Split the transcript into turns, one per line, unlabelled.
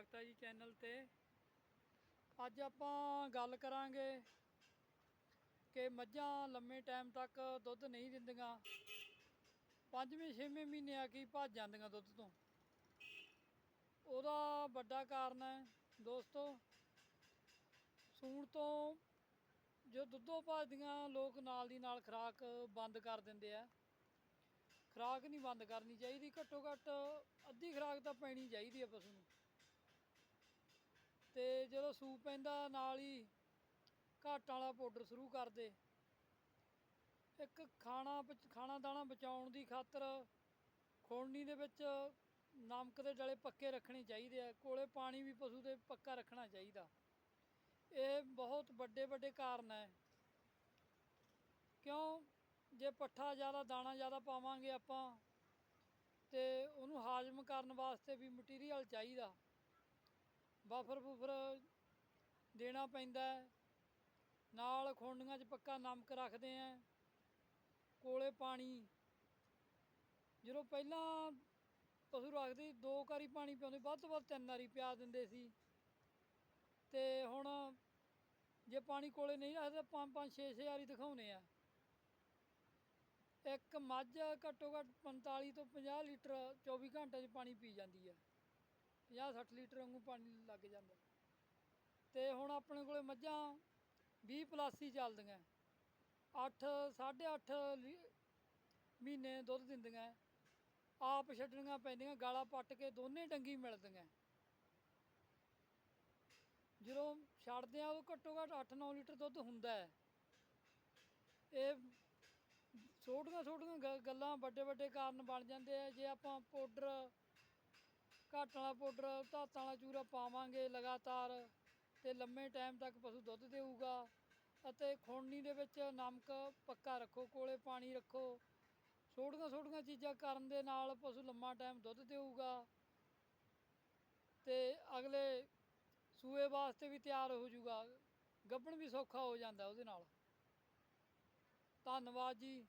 ਸਵਾਗਤ ਹੈ ਜੀ ਚੈਨਲ ਤੇ। ਅੱਜ ਆਪਾਂ ਗੱਲ ਕਰਾਂਗੇ ਕਿ ਮੱਝਾਂ ਲੰਮੇ ਟਾਈਮ ਤੱਕ ਦੁੱਧ ਨਹੀਂ ਦਿੰਦੀਆਂ। ਪੰਜਵੇਂ, ਛੇਵੇਂ ਮਹੀਨੇ ਆ ਕੇ ਭੱਜ ਜਾਂਦੀਆਂ ਦੁੱਧ ਤੋਂ। ਉਹਦਾ ਵੱਡਾ ਕਾਰਨ ਹੈ ਦੋਸਤੋ, ਸੂਣ ਤੋਂ ਜੋ ਦੁੱਧੋਂ ਭੱਜਦੀਆਂ ਲੋਕ ਨਾਲ ਦੀ ਨਾਲ ਖੁਰਾਕ ਬੰਦ ਕਰ ਦਿੰਦੇ ਆ। ਖੁਰਾਕ ਨਹੀਂ ਬੰਦ ਕਰਨੀ ਚਾਹੀਦੀ, ਘੱਟੋ ਘੱਟ ਅੱਧੀ ਖੁਰਾਕ ਤਾਂ ਪੈਣੀ ਚਾਹੀਦੀ ਹੈ ਪਸ਼ੂ ਨੂੰ। ਜਦੋਂ ਸੂਪ ਪੈਂਦਾ ਨਾਲ ਹੀ ਘਾਟਾਂ ਵਾਲਾ ਪਾਊਡਰ ਸ਼ੁਰੂ ਕਰਦੇ। ਇੱਕ ਖਾਣਾ ਬਚ- ਖਾਣਾ ਦਾਣਾ ਬਚਾਉਣ ਦੀ ਖਾਤਰ ਖੋਲਣੀ ਦੇ ਵਿੱਚ ਨਮਕ ਦੇ ਡਲੇ ਪੱਕੇ ਰੱਖਣੇ ਚਾਹੀਦੇ ਆ, ਕੋਲੇ ਪਾਣੀ ਵੀ ਪਸ਼ੂ ਦੇ ਪੱਕਾ ਰੱਖਣਾ ਚਾਹੀਦਾ। ਇਹ ਬਹੁਤ ਵੱਡੇ ਵੱਡੇ ਕਾਰਨ ਹੈ। ਕਿਉਂ? ਜੇ ਪੱਠਾ ਜ਼ਿਆਦਾ, ਦਾਣਾ ਜ਼ਿਆਦਾ ਪਾਵਾਂਗੇ ਆਪਾਂ ਤੇ ਉਹਨੂੰ ਹਾਜ਼ਮ ਕਰਨ ਵਾਸਤੇ ਵੀ ਮਟੀਰੀਅਲ ਚਾਹੀਦਾ। ਬਫਰ ਬੁਫਰ ਦੇਣਾ ਪੈਂਦਾ ਨਾਲ ਖੋਂਡੀਆਂ 'ਚ ਪੱਕਾ ਨਮਕ ਰੱਖਦੇ ਆ ਕੋਲੇ ਪਾਣੀ। ਜਦੋਂ ਪਹਿਲਾਂ ਪਸ਼ੂ ਰੱਖਦੇ ਸੀ, ਦੋ ਵਾਰੀ ਪਾਣੀ ਪਿਆਉਂਦੇ ਵੱਧ ਤੋਂ ਵੱਧ ਤਿੰਨ ਵਾਰੀ ਪਿਆ ਦਿੰਦੇ ਸੀ। ਤੇ ਹੁਣ ਜੇ ਪਾਣੀ ਕੋਲੇ ਨਹੀਂ ਰੱਖਦੇ ਪੰਜ ਪੰਜ ਛੇ ਛੇ ਵਾਰੀ ਦਿਖਾਉਨੇ ਆ ਇੱਕ ਮੱਝ ਘੱਟੋ ਘੱਟ 45 ਤੋਂ 50 ਲੀਟਰ 24 ਘੰਟੇ 'ਚ ਪਾਣੀ ਪੀ ਜਾਂਦੀ ਹੈ। 50 60 ਲੀਟਰ ਵਾਂਗੂ ਪਾਣੀ ਲੱਗ ਜਾਂਦਾ। ਤੇ ਹੁਣ ਆਪਣੇ ਕੋਲੇ ਮੱਝਾਂ 20 ਪਲੱਸ ਹੀ ਚੱਲਦੀਆਂ। 8 8.5 ਮਹੀਨੇ ਦੁੱਧ ਦਿੰਦੀਆਂ। ਆਪ ਛੱਡਣੀਆਂ ਪੈਂਦੀਆਂ, ਗਾਲਾ ਪੱਟ ਕੇ ਦੋਨੇ ਡੰਗੀ ਮਿਲਦੀਆਂ। ਜਦੋਂ ਛੱਡਦੇ ਆ ਉਹ ਘੱਟੋ ਘੱਟ 8-9 ਲੀਟਰ ਦੁੱਧ ਹੁੰਦਾ ਹੈ। ਇਹ ਛੋਟੀਆਂ ਛੋਟੀਆਂ ਗ- ਗੱਲਾਂ ਵੱਡੇ ਵੱਡੇ ਕਾਰਨ ਬਣ ਜਾਂਦੇ ਆ। ਜੇ ਆਪਾਂ ਪਾਊਡਰ ਘੱਟ ਵਾਲਾ ਪਾਊਡਰ, ਧਾਤਾਂ ਵਾਲਾ ਚੂਰਾ ਪਾਵਾਂਗੇ ਲਗਾਤਾਰ ਤੇ ਲੰਮੇ ਟਾਈਮ ਤੱਕ ਪਸ਼ੂ ਦੁੱਧ ਦੇਊਗਾ ਅਤੇ ਖੋਣੀ ਦੇ ਵਿੱਚ ਨਮਕ ਪੱਕਾ ਰੱਖੋ, ਕੋਲੇ ਪਾਣੀ ਰੱਖੋ। ਛੋਟੀਆਂ ਛੋਟੀਆਂ ਚੀਜ਼ਾਂ ਕਰਨ ਦੇ ਨਾਲ ਪਸ਼ੂ ਲੰਮਾ ਟਾਈਮ ਦੁੱਧ ਦੇਊਗਾ ਤੇ ਅਗਲੇ ਸੂਏ ਵਾਸਤੇ ਵੀ ਤਿਆਰ ਹੋ ਜਾਊਗਾ। ਗੱਭਣ ਵੀ ਸੌਖਾ ਹੋ ਜਾਂਦਾ ਉਹਦੇ ਨਾਲ। ਧੰਨਵਾਦ ਜੀ।